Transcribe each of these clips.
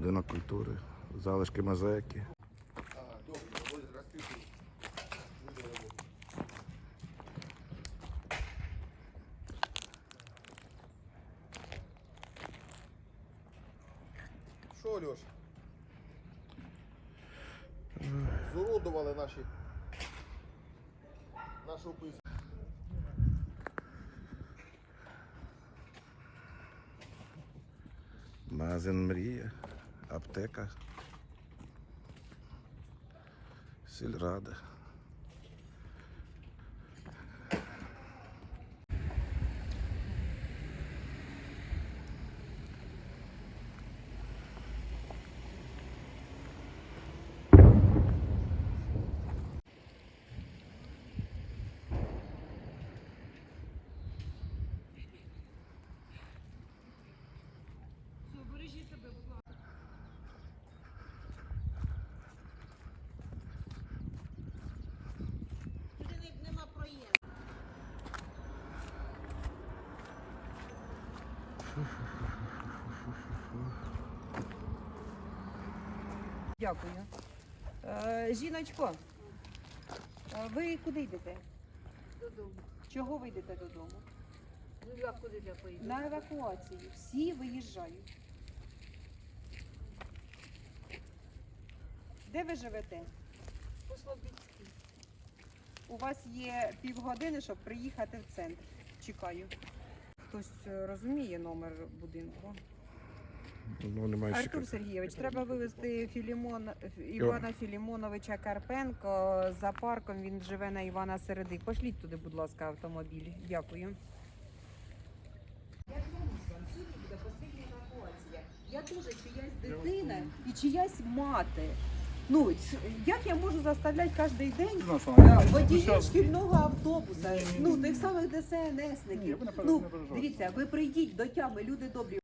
будинок культури, залишки мозаїки. Що, Льош? Зуродували наші. Нашу писку. Магазин Мрія, apteca Acelerada. Дякую. Е, жіночко, е, ви куди йдете? Додому. Чого ви йдете додому? Ну я куди я поїду? На евакуацію. Всі виїжджають. Де ви живете? По Слобідській. У вас є півгодини, щоб приїхати в центр. Чекаю. Хтось е, розуміє номер будинку? Ну, немає ще. Артур Сергійович, треба вивезти Філімон, Івана Філімоновича Карпенко за парком. Він живе на Івана Середи. Пошліть туди, будь ласка, автомобіль. Дякую. Я клянусь вам, сьогодні буде остання евакуація. Я теж чиясь дитина і чиясь мати. Ну, як я можу заставляти кожен день е, водіїв шкільного автобуса, ну, тих самих ДСНСників. Ну, дивіться, ви прийдіть до тями, люди добрі.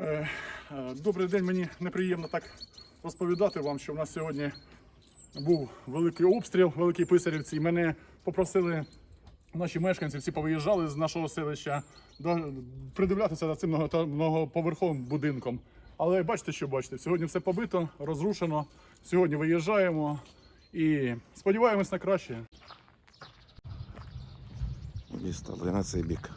Е, е, Добрий день, мені неприємно так розповідати вам, що в нас сьогодні був великий обстріл, великий писарівці, і мене попросили наші мешканці, всі повиїжджали з нашого селища, придивлятися за цим многоповерховим будинком. Але бачите, що бачите, сьогодні все побито, розрушено. Сьогодні виїжджаємо і сподіваємось на краще. Місто, на цей бік.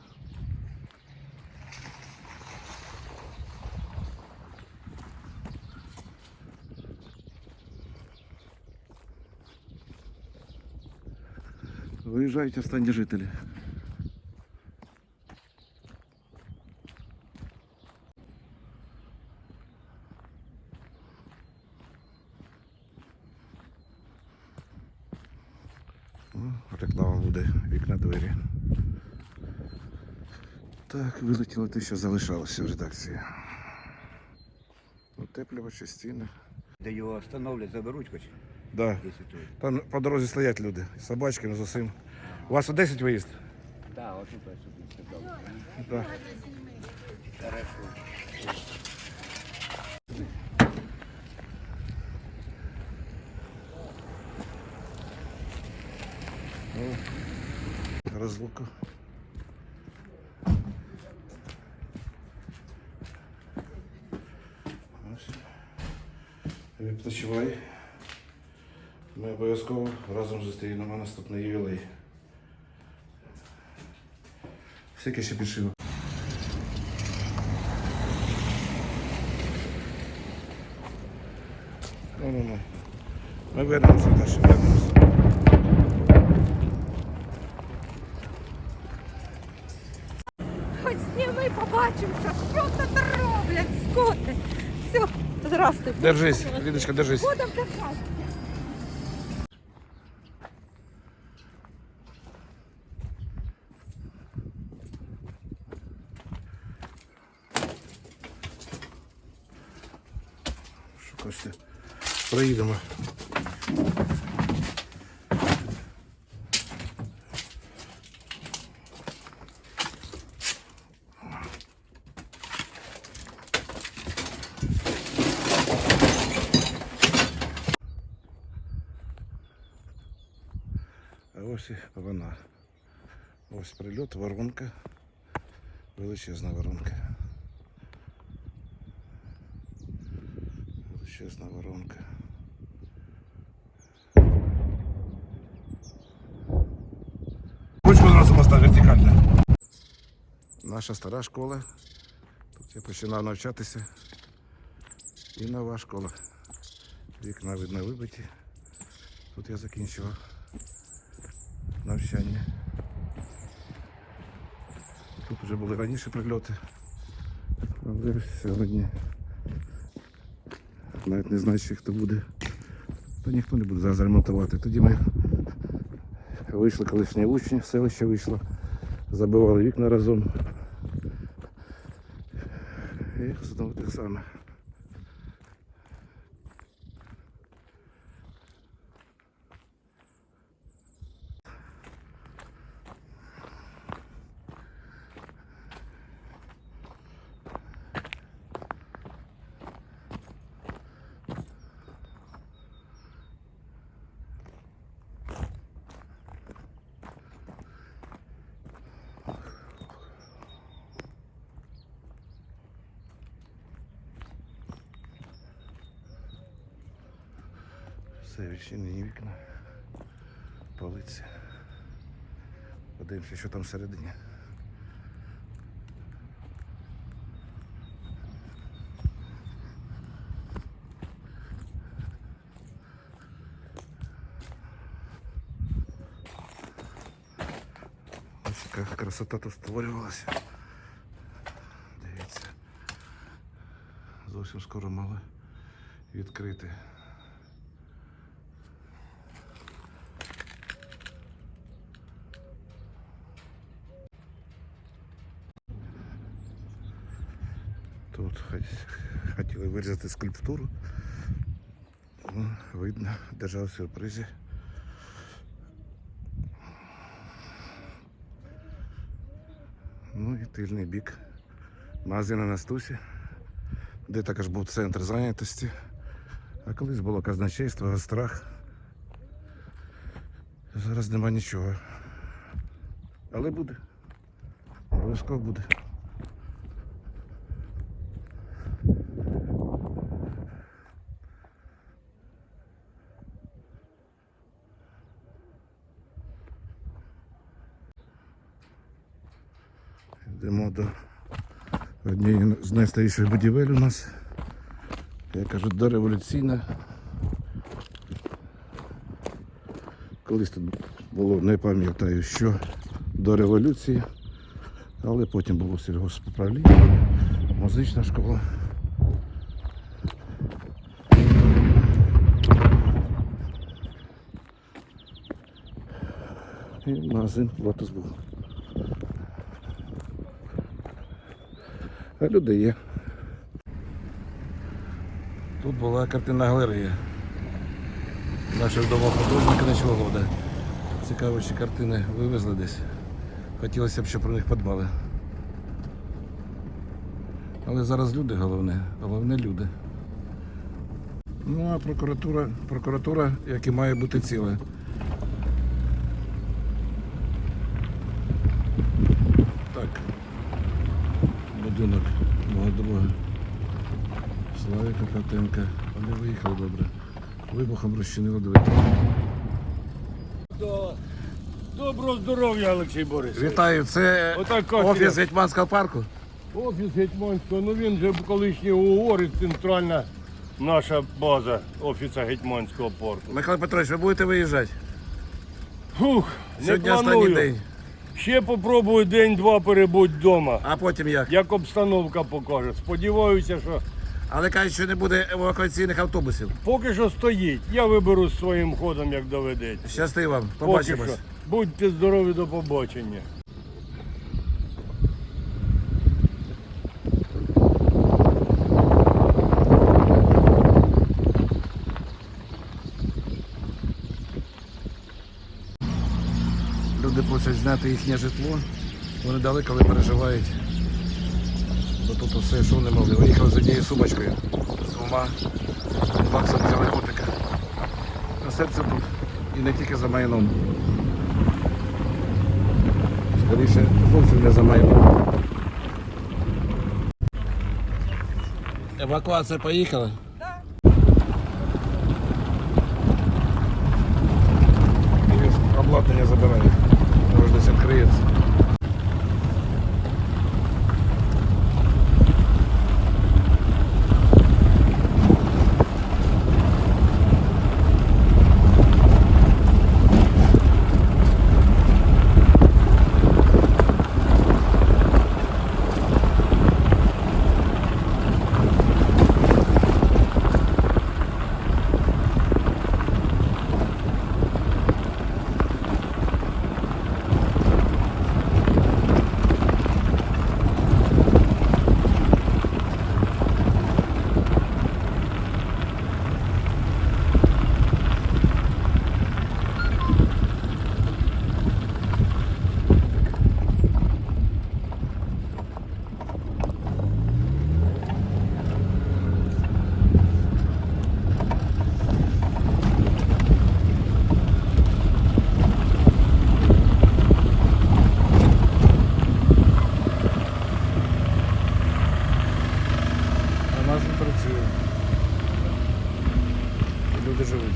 Виїжджають останні жителі. Реклама буде вікна двері. Так, вилетіло те, що залишалося в редакції. Утеплювачі, стіни. Де його встановлять, заберуть хоч, Да. Там по дорозі стоять люди. з Собачками, з усім. У вас 10 виїзд? Так, отут ось сюди. Так. Хорошо. Розлука. Ось. Відпочивай. Ми обов'язково разом зустрінемо наступний ювілей. Скільки ще підшивок? Ну, ну, ну. Ми вернемося, Даша, вернемося. Хоч зніми, побачимося, що тут роблять, скоти. Все, здрастуй. Держись, Лідочка, держись. Будемо держати. все. Проїдемо. А ось і вона. Ось прильот, воронка, величезна воронка. Воронка. Ручку зразу поставь вертикально. Наша стара школа. Тут я починав навчатися. І нова школа. Вікна видно вибиті. Тут я закінчував навчання. Тут вже були раніше прильоти. Але сьогодні навіть не знаю, що хто буде. То ніхто не буде зараз ремонтувати. Тоді ми вийшли колишні учні, селище вийшло, забивали вікна разом. І знову так само. Все відчинені вікна. Полиці. Подивимося, що там всередині. Ось яка красота тут створювалася. Дивіться. Зовсім скоро мали відкрити. Вирізати скульптуру. Ну, Видно, держав в сюрпризі. Ну і тильний бік магазину Настусі, де також був центр зайнятості. А колись було казначейство, страх. Зараз нема нічого. Але буде. Обов'язково буде. Йдемо до однієї з найстаріших будівель у нас. Я кажу, дореволюційна. Колись тут було, не пам'ятаю, що до революції, але потім було сільгоспуправління, музична школа. І магазин Лотос був. А люди є. Тут була картинна галерея. Нашого вдома художника Нечволода. Цікаво, чи картини вивезли десь. Хотілося б, щоб про них подбали. Але зараз люди головне, головне люди. Ну а прокуратура, прокуратура, як і має бути ціла. Так. Будинок мого друга. Славіка Котенка. Вони виїхали добре. Вибухом розчинило. До... Доброго здоров'я, Олексій Борисович. Вітаю, це Отак, офіс Гетьманського парку. Офіс Гетьманського, ну він же колишній угори, центральна наша база офіса Гетьманського порту. Михайло Петрович, ви будете виїжджати? Фух, не Сьогодні останній день. Ще попробую день-два перебудь вдома, А потім як? як обстановка покаже. Сподіваюся, що Але кажуть, що не буде евакуаційних автобусів. поки що стоїть. Я виберу своїм ходом, як доведеться. Щасти вам, Поки побачимось. що. Будьте здорові до побачення. Люди просять зняти їхнє житло. Вони далеко але переживають. Бо тут все, що не могли. Виїхали з однією сумочкою. З двома баксами взяли котика. А серце тут. І не тільки за майном. Скоріше зовсім не замайно. Евакуація поїхала? Обладнання забирає. Може десь відкриється. А нас не працює. Люди живуть.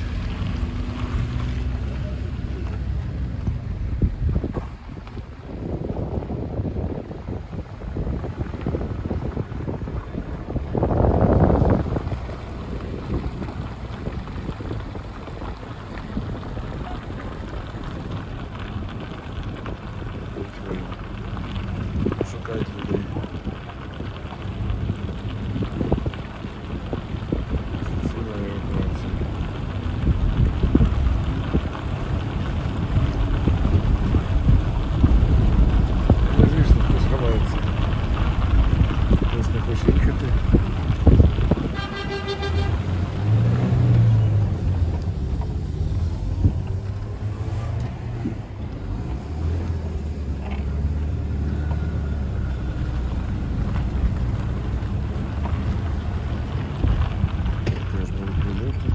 Шукають людей. Ціла евакуація. Ну, звісно, хтось ховається. Хтось не хоче їхати. Теж були прильоти.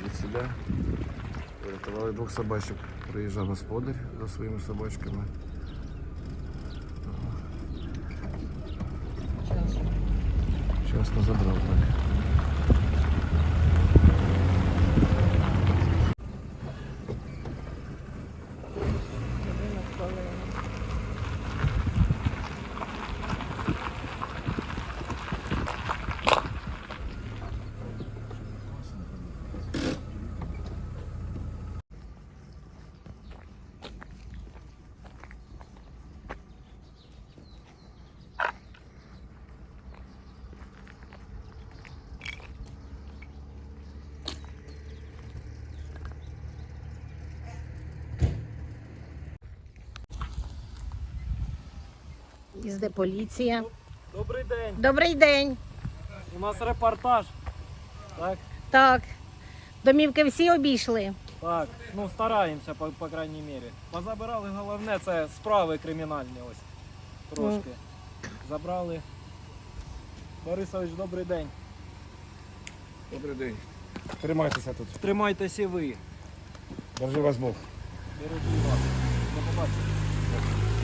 Звідсіля врятували двох собачок. Приїжджав господар за своїми собачками. Часно забрав так. Їзде поліція. Добрий день. Добрий день. У нас репортаж. Так, Так. Домівки всі обійшли. так. Ну стараємося, по, по крайній мірі. Позабирали головне, це справи кримінальні ось. Трошки. Забрали. Борисович, добрий день. Добрий день. Тримайтеся тут. Тримайтеся і ви. Держи вас Бог. Бережіть вас. До побачення.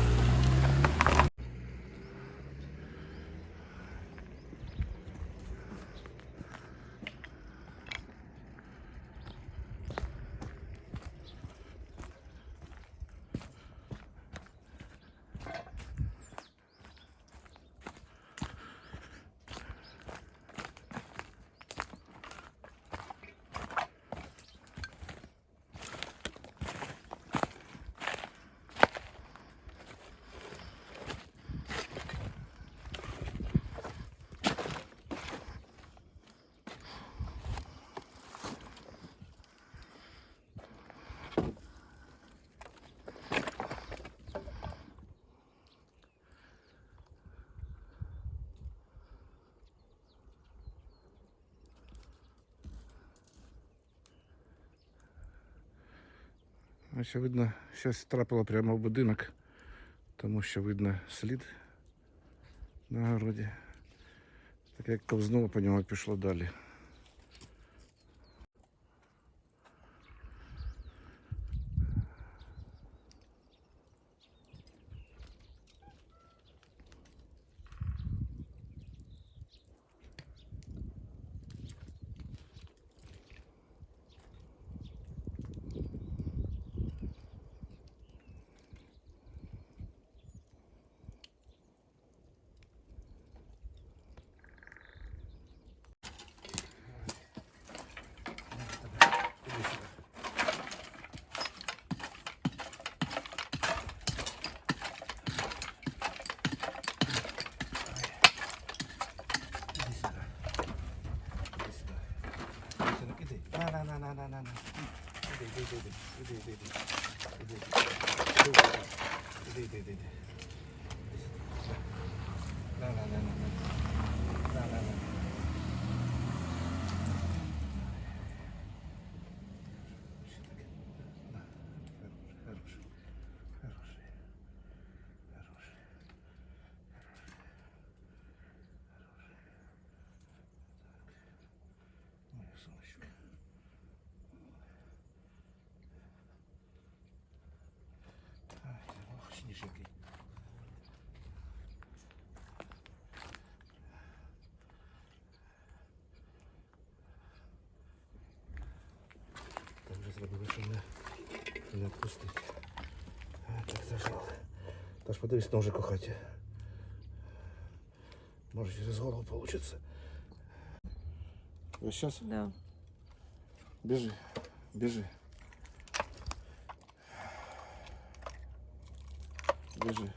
Ось видно, щось трапило прямо в будинок, тому що видно слід на городі. Так як ковзнуло по ньому пішло далі. на, на, на, на, на, на, на. Іди, іди, іди, іди, іди, іди, іди. Іди, іди, іди, іди. На, на, на, на, на. На, на, на. Що таке? На, хороший, хороший, хороший, Моя сонечко. Ай, ох, сніжинки. Так вже зробили, що не, не відпустить. А, так зажав. Та ж подивись ножик у хаті. Може через голову получится. Ось зараз Да. Біжи, біжи. Біжи.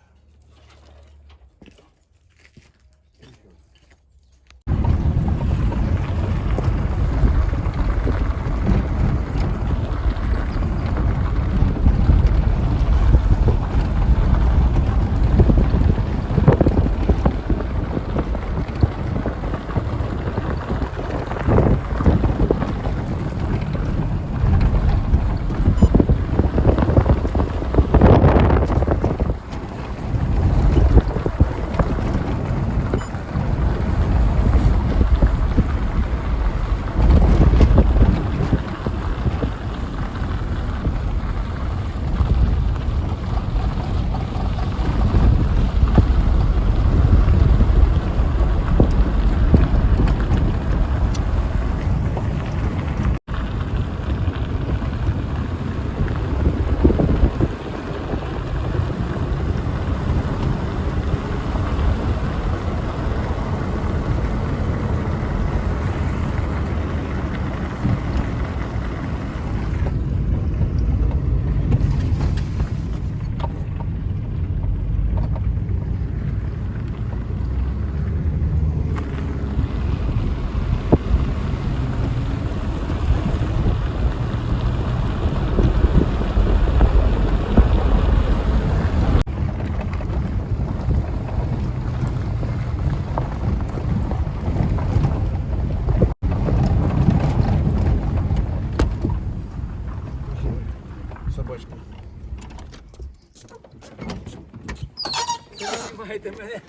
Знімайте мене.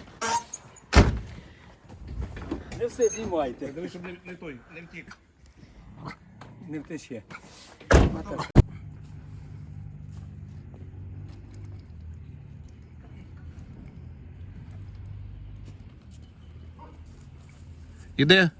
Не все знімайте. Диви, щоб не, не той, не втік. Не втече. Іде?